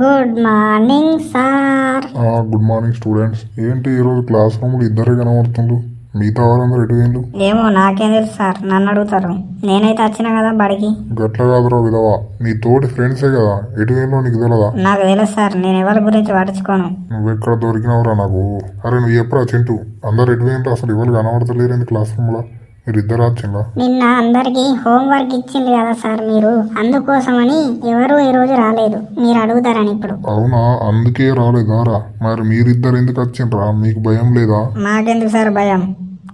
Good morning sir ఆ, good morning students ఏంటి ఈరోజు క్లాస్ రూమ్లో ఇద్దరే కనబడుతుండ్రు? మిగతా వాళ్ళందరూ ఎటు వేయండు ఏమో నాకేం తెలుసు సార్ నన్ను అడుగుతారు. నేనైతే వచ్చిన కదా బడికి? గట్ల కాదురా విధవా. నీ తోటి ఫ్రెండ్సే కదా. ఎటు వేయంలో నీకు తెలియదా నాకు తెలుసు సార్ నేను ఎవరి గురించి పట్టించుకోను. నువ్వెక్కడ దొరికినావురా నాకు? అరే నువ్వు ఎప్పుడా చింటూ? అందరు ఎటు వేయండి అసలు ఎవరు కనబడతలేరు క్లాస్ రూమ్లో మీరు ఇద్దరు వచ్చిందా నిన్న అందరికి హోంవర్క్ ఇచ్చింది కదా సార్ మీరు. అందుకోసమని ఎవరు ఈ రోజు రాలేదు. మీరు అడుగుతారని ఇప్పుడు. అవునా? అందుకే రాలేదారా మరి మీరిద్దరు ఎందుకు వచ్చిండ్రా? మీకు భయం లేదా? మాకెందుకు సార్ భయం?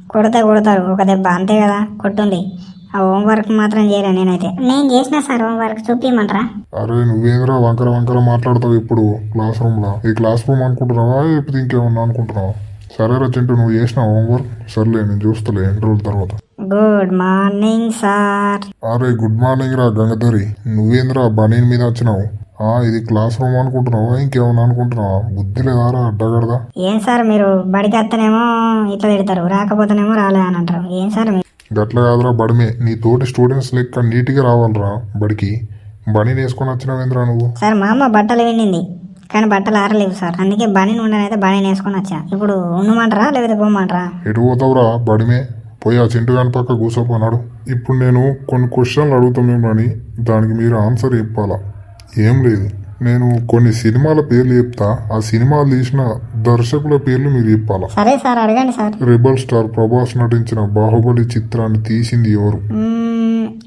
కొడితే కొడతారు ఒక దెబ్బ అంతే కదా? కొట్టుంది. ఆ హోంవర్క్ మాత్రం చేయలే నేనైతే. నేను చేసిన సార్ హోంవర్క్. చూపించమంటారా అరే నువ్వేంద్రా వంకర వంకర మాట్లాడతావు ఇప్పుడు క్లాస్ రూమ్లో? ఈ క్లాస్ రూమ్ అనుకుంటున్నావా? లేకపోతే ఇంకేమన్నా అనుకుంటున్నావా? సరేరా చింటూ నువ్వు చేసిన హోంవర్క్? సర్లే నేను చూస్తలే ఎన్ని రోజుల తర్వాత. గుడ్ మార్నింగ్ సార్ అరే గుడ్ మార్నింగ్ రా గంగధరి. నువ్వేంద్రా బనీన్ మీద వచ్చినావు? ఆ ఇది క్లాస్ రూమ్ అనుకుంటున్నావా? ఇంకేమన్నా అనుకుంటున్నావా? బుద్ధి లేదారా అడ్డగడదా? ఏం సార్ మీరు బడికి వస్తేనేమో ఇట్లా తిడతారు రాకపోతేనేమో రాలే అని అంటారు. ఏం సార్ మీరు గట్ల కాదురా బడిమే. నీ తోటి స్టూడెంట్స్ లెక్క నీట్గా రావాలిరా బడికి. బనీన్ వేసుకొని వచ్చినావేంద్రా నువ్వు? సార్ మా అమ్మ బట్టలు విండింది కానీ బట్టలు ఆరలేవు సార్. అందుకే బనీని ఉండనైతే బనీని వేసుకొని వచ్చా. ఇప్పుడు ఉండమంటారా? లేకపోతే పోమంటారా? ఎటు పోతావురా? బడిమే పోయి ఆ చింటు గాని పక్క కూర్చోపోనాడు ఇప్పుడు నేను కొన్ని క్వశ్చన్లు అడుగుతాం మిమ్మల్ని దానికి మీరు ఆన్సర్ చెప్పాలా? ఏం లేదు. నేను కొన్ని సినిమాల పేర్లు చెప్తా. ఆ సినిమాలు తీసిన దర్శకుల పేర్లు మీరు చెప్పాలా? సరే సార్ అడగండి సార్. రెబల్ స్టార్ ప్రభాస్ నటించిన బాహుబలి చిత్రాన్ని తీసింది ఎవరు?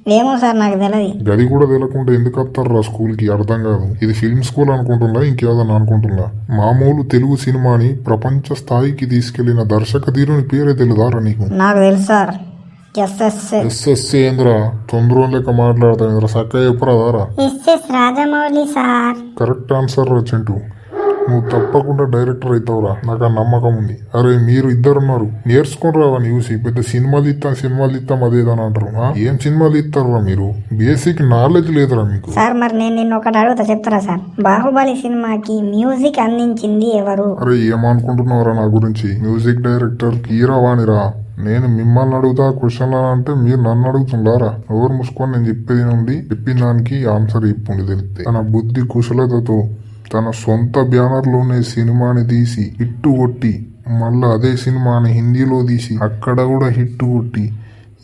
ఏమో సార్ నాకు తెలియదు గది కూడా తెలియకుండా ఎందుకు వస్తారా స్కూల్కి? అర్థం కాదు. ఇది ఫిల్మ్ స్కూల్ అనుకుంటున్నా ఇంకేదన్నా అనుకుంటున్నా. మామూలు తెలుగు సినిమాని ప్రపంచ స్థాయికి తీసుకెళ్ళిన దర్శక తీరుని పేరే తెలుదారా నీకు? నాకు తెలుసు సార్. ఎస్ఎస్ ఎస్ఎస్సి ఏంద్రా? తొందర మాట్లాడతావు సక్క రాజమౌళి సార్. కరెక్ట్ ఆన్సర్ రా నువ్వు తప్పకుండా డైరెక్టర్ అవుతావురా. నాకు ఆ నమ్మకం ఉంది. అరే మీరు ఇద్దరున్నారు. నేర్చుకుని రావా చూసి. పెద్ద సినిమాలు ఇస్తాం సినిమాలు ఇస్తాం అదేదని అంటారు? ఏం సినిమాలు ఇస్తారా మీరు? బేసిక్ నాలెడ్జ్ లేదురా మీకు. సార్ మరి నేను నిన్న ఒకటి అడుగుతా చెప్తారా సార్? బాహుబలి సినిమాకి మ్యూజిక్ అందించింది ఎవరు? అరే ఏమనుకుంటున్నావురా నా గురించి? మ్యూజిక్ డైరెక్టర్ కీరవాణిరా నేను మిమ్మల్ని అడుగుతా క్వశ్చన్లు అంటే మీరు నన్ను అడుగుతుండారా? ఎవరు మూసుకొని నేను చెప్పేది నుండి చెప్పిన దానికి ఆన్సర్ ఇప్పుడు తెలిస్తే తన బుద్ధి కుశలతతో తన సొంత బ్యానర్లోనే సినిమాని తీసి హిట్టు కొట్టి మళ్ళీ అదే సినిమాని హిందీలో తీసి అక్కడ కూడా హిట్ కొట్టి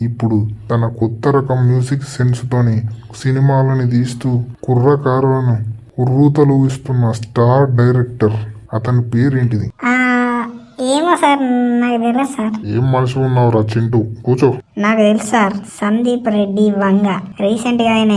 ఇప్పుడు తన కొత్త రకం మ్యూజిక్ సెన్స్తోని సినిమాలని తీస్తూ కుర్రకారులను ఉర్రూతలు ఇస్తున్న స్టార్ డైరెక్టర్. అతని పేరేంటిది? సార్ నాకు తెలుసు సార్. ఏం మనిషి ఉన్నావురా చింటూ? కూర్చో. నాకు తెలుసు సార్ సందీప్ రెడ్డి వంగ. రీసెంట్గా ఆయన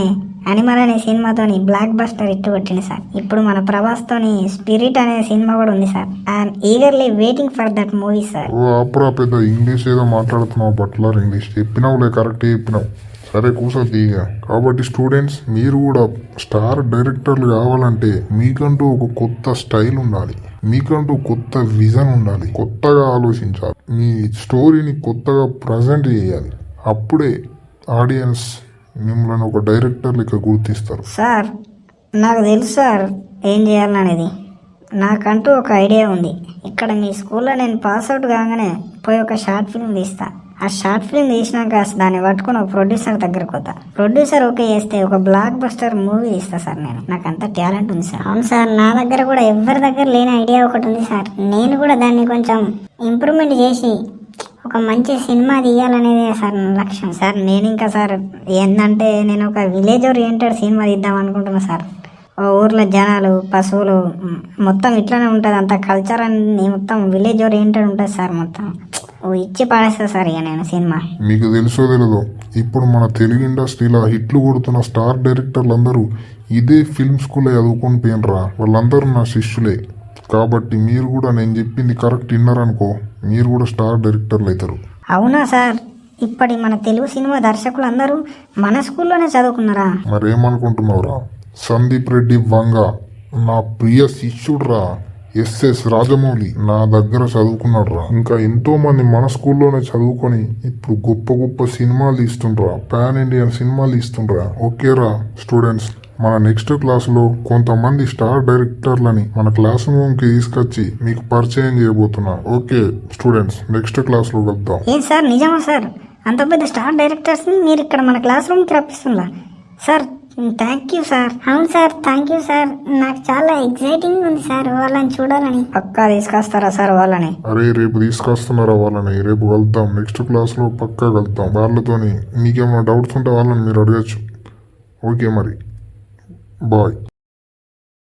అనిమల్ అనే సినిమాతోని బ్లాక్ బస్టర్ ఇట్టు కొట్టింది సార్. ఇప్పుడు మన ప్రభాస్ తోని స్పిరిట్ అనే సినిమా కూడా ఉంది sir. I'm eagerly waiting for that movie sir. అప్పుడా పెద్ద ఇంగ్లీష్ ఏదో మాట్లాడుతున్నావు బట్లర్ ఇంగ్లీష్. చెప్పినావులే కరెక్టే చెప్పినావు. సరే కూర్చో తీగ కాబట్టి స్టూడెంట్స్ మీరు కూడా స్టార్ డైరెక్టర్లు కావాలంటే మీకంటూ ఒక కొత్త స్టైల్ ఉండాలి. మీకంటూ కొత్త విజన్ ఉండాలి. కొత్తగా ఆలోచించాలి. మీ స్టోరీని కొత్తగా ప్రజెంట్ చేయాలి. అప్పుడే ఆడియన్స్ మిమ్మల్ని ఒక డైరెక్టర్ లెక్క గుర్తిస్తారు. సార్ నాకు తెలుసు సార్ ఏం చేయాలనేది. నాకంటూ ఒక ఐడియా ఉంది. ఇక్కడ మీ స్కూల్లో నేను పాస్ అవుట్ కాగానే పోయి ఒక షార్ట్ ఫిల్మ్ తీస్తాను ఆ షార్ట్ ఫిల్మ్ తీసినాక దాన్ని పట్టుకుని ఒక ప్రొడ్యూసర్ దగ్గరకు పోతా. ప్రొడ్యూసర్ ఓకే చేస్తే ఒక బ్లాక్ బస్టర్ మూవీ ఇస్తా సార్ నేను. నాకు అంత టాలెంట్ ఉంది సార్. అవును సార్ నా దగ్గర కూడా ఎవరి దగ్గర లేని ఐడియా ఒకటి ఉంది సార్. నేను కూడా దాన్ని కొంచెం ఇంప్రూవ్మెంట్ చేసి ఒక మంచి సినిమా తీయాలనేదే సార్ లక్ష్యం సార్. నేను ఇంకా సార్ ఏంటంటే నేను ఒక విలేజ్ ఓరియంటెడ్ సినిమా తీద్దాం అనుకుంటున్నా సార్. ఊర్లో జనాలు పశువులు మొత్తం ఇట్లానే ఉంటుంది. అంత కల్చర్ అన్ని మొత్తం విలేజ్ ఓరియంటెడ్ ఉంటుంది సార్ మొత్తం. ఓ ఇచ్చి పాడేస్తా సార్ ఇక నేను సినిమా. మీకు తెలుసో తెలియదో ఇప్పుడు మన తెలుగు ఇండస్ట్రీలో హిట్లు కొడుతున్న స్టార్ డైరెక్టర్లు అందరూ ఇదే ఫిల్మ్ స్కూల్లో చదువుకొని పోయినరా? వాళ్ళందరూ నా శిష్యులే. కాబట్టి మీరు కూడా నేను చెప్పింది కరెక్ట్ విన్నారనుకో మీరు కూడా స్టార్ డైరెక్టర్లు అవుతారు. అవునా సార్? ఇప్పటి మన తెలుగు సినిమా దర్శకులు అందరూ మన స్కూల్లోనే చదువుకున్నారా? మరేమనుకుంటున్నావురా? సందీప్ రెడ్డి వంగ నా ప్రియ శిష్యుడురా. ఎస్ఎస్ రాజమౌళి నా దగ్గర చదువుకున్నాడురా. ఇంకా ఎంతో మంది మన స్కూల్లోనే చదువుకొని ఇప్పుడు గొప్ప గొప్ప సినిమాలు తీస్తుండ్రా. పాన్ ఇండియన్ సినిమాలు తీస్తుండ్రా. ఓకేరా స్టూడెంట్స్. మన నెక్స్ట్ క్లాస్లో కొంతమంది స్టార్ డైరెక్టర్లని మన క్లాస్ రూమ్కి తీసుకొచ్చి మీకు పరిచయం చేయబోతున్నా. ఓకే స్టూడెంట్స్ నెక్స్ట్ క్లాస్లో కలుద్దాం. ఏం సార్ నిజమా సార్? అంత పెద్ద స్టార్ డైరెక్టర్స్ని మీరు ఇక్కడ మన క్లాస్ రూమ్కి రప్పిస్తుందా సార్ థ్యాంక్ యూ సార్ అవును సార్ థ్యాంక్ యూ సార్ నాకు చాలా ఎగ్జైటింగ్ ఉంది సార్ వాళ్ళని చూడాలని. పక్కా తీసుకొస్తారా సార్ వాళ్ళని? అరే రేపు తీసుకొస్తున్నారా వాళ్ళని? రేపు కలుద్దాం. నెక్స్ట్ క్లాస్లో పక్కా కలుద్దాం వాళ్ళతోని. మీకేమైనా డౌట్స్ ఉంటే వాళ్ళని మీరు అడగచ్చు. ఓకే మరి. బాయ్